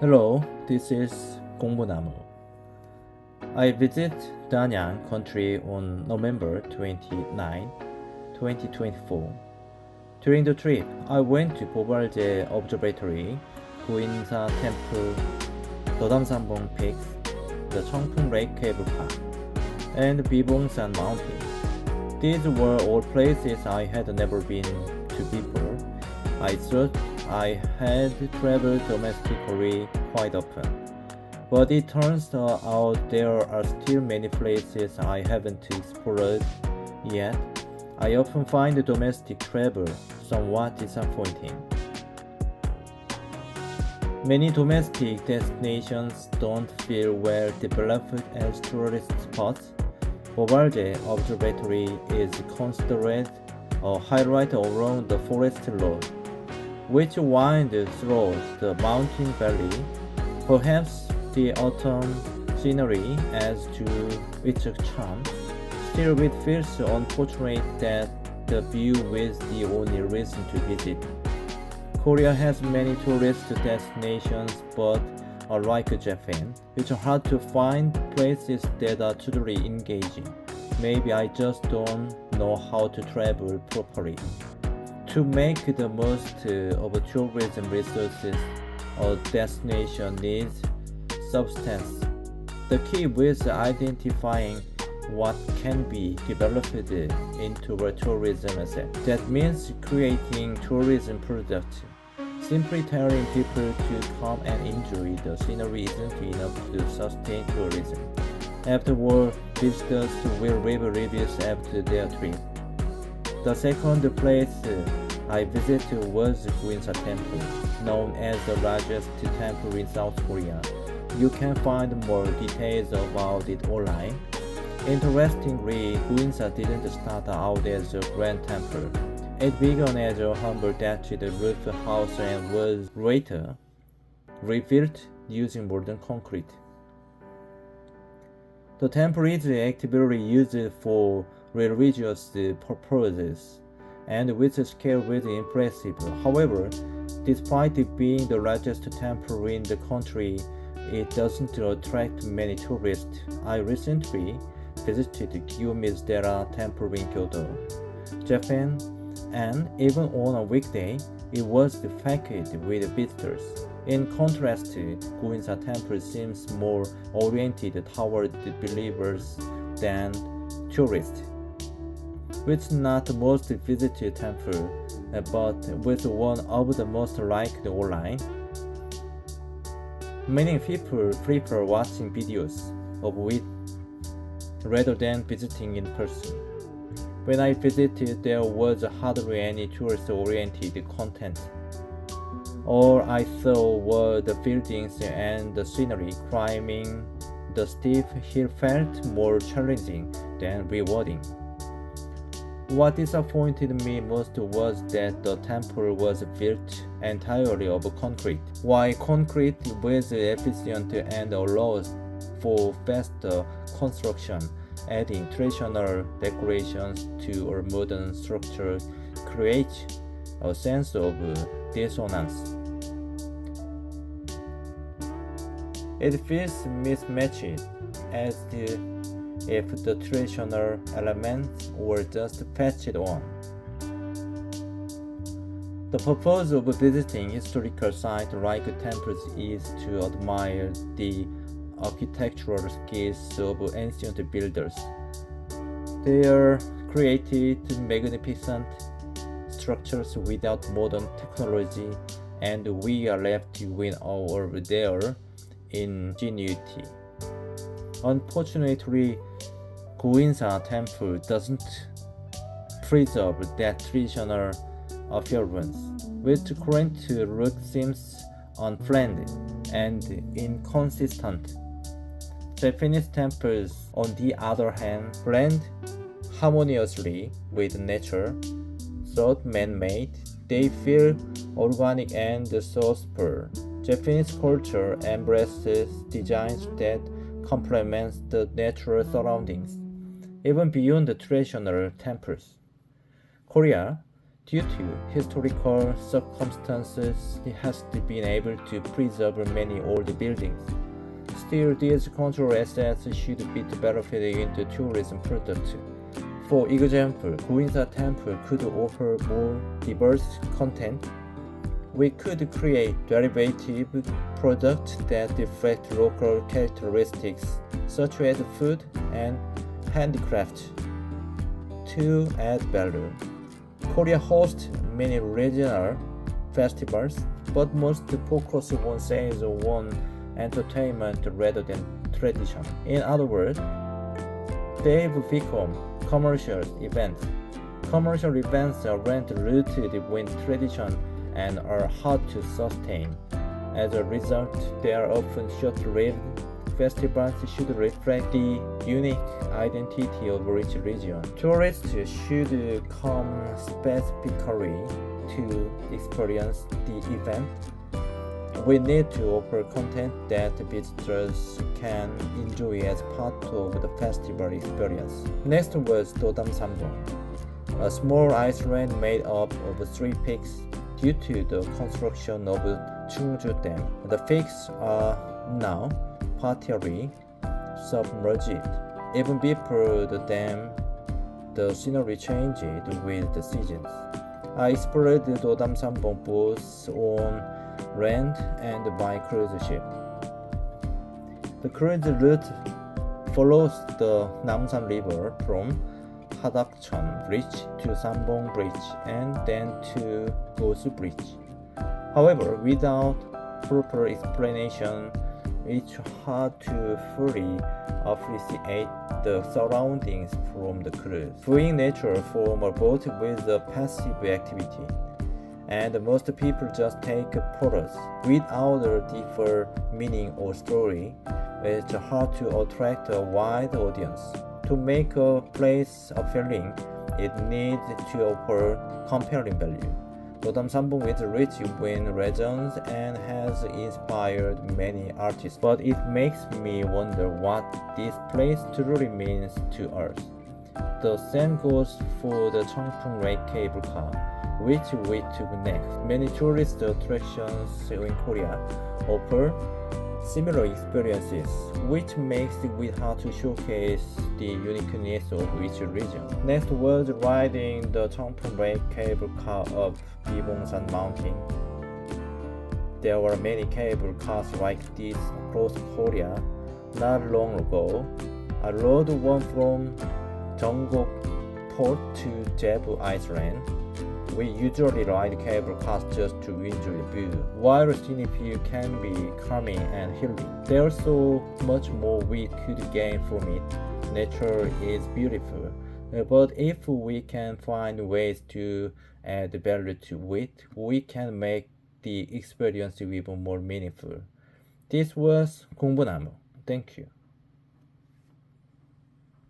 Hello, this is Gongbunamu. I visit Danyang country on November 29, 2024. During the trip, I went to Bobalje Observatory, Guinsa Temple, Dodamsanbong Peak, the Chongpung Lake Cable Park, and Bibongsan Mountain. These were all places I had never been to before. I searched I had traveled domestically quite often. But it turns out there are still many places I haven't explored yet. I often find domestic travel somewhat disappointing. Many domestic destinations don't feel well developed as tourist spots. Bobalje Observatory is considered a highlight along the forest road, which wind through the mountain valley. Perhaps the autumn scenery adds to its charm. Still, it feels unfortunate that the view is the only reason to visit. Korea has many tourist destinations, but unlike Japan, it's hard to find places that are truly engaging. Maybe I just don't know how to travel properly. To make the most uh, of tourism resources, a destination needs substance. The key is identifying what can be developed into a tourism asset. That means creating tourism products. Simply telling people to come and enjoy the scenery isn't enough to sustain tourism. After all, visitors will leave reviews after their trip. The second place I visited was Guinsa Temple, known as the largest temple in South Korea. You can find more details about it online. Interestingly, Guinsa didn't start out as a grand temple. It began as a humble thatched roof house and was later rebuilt using modern concrete. The temple is actively used for religious purposes, and its scale is impressive. However, despite it being the largest temple in the country, it doesn't attract many tourists. I recently visited Kiyomizu-dera Temple in Kyoto, Japan, and even on a weekday, it was packed with visitors. In contrast, Guinsa Temple seems more oriented toward believers than tourists. It's not most visited temple, but with one of the most liked online. Many people prefer watching videos of it rather than visiting in person. When I visited, there was hardly any tourist-oriented content. All I saw were the buildings and the scenery. Climbing the steep hill felt more challenging than rewarding. What disappointed me most was that the temple was built entirely of concrete. While concrete was efficient and allows for faster construction, adding traditional decorations to a modern structure creates a sense of dissonance. It feels mismatched as if the traditional elements were just patched on. The purpose of visiting historical sites like temples is to admire the architectural skills of ancient builders. They are created magnificent structures without modern technology, and we are left with awe of their ingenuity. Unfortunately, Guinsa Temple doesn't preserve that traditional appearance, which current look seems unplanned and inconsistent. Japanese temples, on the other hand, blend harmoniously with nature. Thought man-made, they feel organic and soulful. Japanese culture embraces designs that complement the natural surroundings, even beyond the traditional temples. Korea, Due to historical circumstances, has been able to preserve many old buildings. Still, these cultural assets should be developed into tourism products. For example, Goinsa Temple could offer more diverse content. We could create derivative products that reflect local characteristics, such as food and handicraft, to add value. Korea hosts many regional festivals, but most focus on sales on entertainment rather than tradition. In other words, they've become commercial events. Commercial events are rooted in tradition and are hard to sustain. As a result, they are often short-lived. Festivals should reflect the unique identity of each region. Tourists should come specifically to experience the event we need to offer content that visitors can enjoy as part of the festival experience. Next was Dodam a small island made up of three peaks due to the construction of Chungju Dam. The peaks are now partially submerged. Even before the dam, the scenery changed with the seasons. I explored Dodam Sambong both on land and by cruise ship. The cruise route follows the Namsan River from Hadakcheon Bridge to Sambong Bridge and then to Gosu Bridge. However, without proper explanation, it's hard to fully appreciate the surroundings from the cruise. Viewing nature from a boat with a passive activity and most people just take photos without a deeper meaning or story. It's hard to attract a wide audience. To make a place appealing, it needs to offer compelling value. Dodam Sambong is rich in legends and has inspired many artists, but it makes me wonder what this place truly means to us. The same goes for the Cheongpung Lake cable car which we took next. Many tourist attractions in Korea offer similar experiences, which makes it hard to showcase the uniqueness of each region. Next was riding the Cheongpung Lake cable car up Bibongsan Mountain. There were many cable cars like this across Korea not long ago. I rode one from Jeongguk Port to Jebu Island we usually ride cable cars just to enjoy the view. While scenic view can be calming and healing, there's so much more we could gain from it. Nature is beautiful, but if we can find ways to add value to it, we can make the experience even more meaningful. This was 공부나무. Thank you.